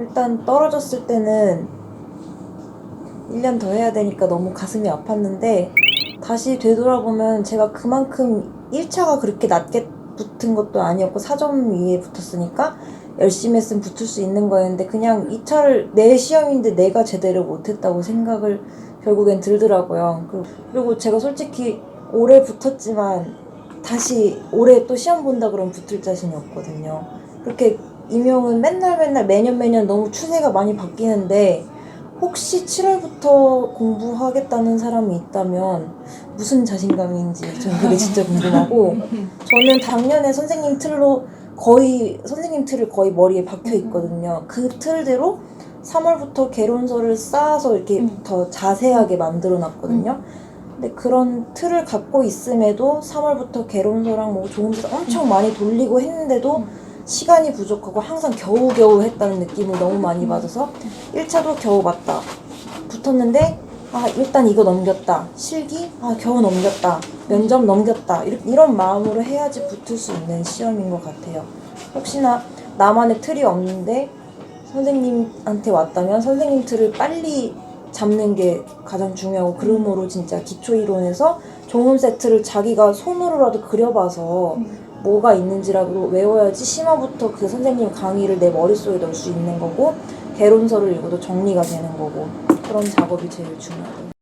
일단 떨어졌을 때는 1년 더 해야 되니까 너무 가슴이 아팠는데 다시 되돌아보면 제가 그만큼 1차가 그렇게 낮게 붙은 것도 아니었고 4점 위에 붙었으니까 열심히 했으면 붙을 수 있는 거였는데 그냥 2차를 내 시험인데 내가 제대로 못했다고 생각을 결국엔 들더라고요. 그리고- 제가 솔직히 올해 붙었지만 다시 올해 또 시험 본다 그러면 붙을 자신이 없거든요. 그렇게 임용은 맨날 맨날 매년 매년 너무 추세가 많이 바뀌는데 혹시 7월부터 공부하겠다는 사람이 있다면 무슨 자신감인지 저는 그게 진짜 궁금하고 저는 작년에 선생님 틀로 거의 선생님 틀을 거의 머리에 박혀 있거든요. 그 틀대로 3월부터 개론서를 쌓아서 이렇게 음. 더 자세하게 만들어 놨거든요. 근데 그런 틀을 갖고 있음에도 3월부터 개론서랑 뭐 조음수 엄청 많이 돌리고 했는데도 음. 시간이 부족하고 항상 겨우겨우 했다는 느낌을 너무 많이 받아서 1차도 겨우 맞다. 붙었는데 아 일단 이거 넘겼다. 실기 아 겨우 넘겼다. 면접 넘겼다. 이런 마음으로 해야지 붙을 수 있는 시험인 것 같아요. 혹시나 나만의 틀이 없는데 선생님한테 왔다면 선생님 틀을 빨리 잡는 게 가장 중요하고 그러므로 진짜 기초 이론에서 종음 세트를 자기가 손으로라도 그려봐서 뭐가 있는지라도 외워야지 심화부터 그 선생님 강의를 내 머릿속에 넣을 수 있는 거고 개론서를 읽어도 정리가 되는 거고 그런 작업이 제일 중요하고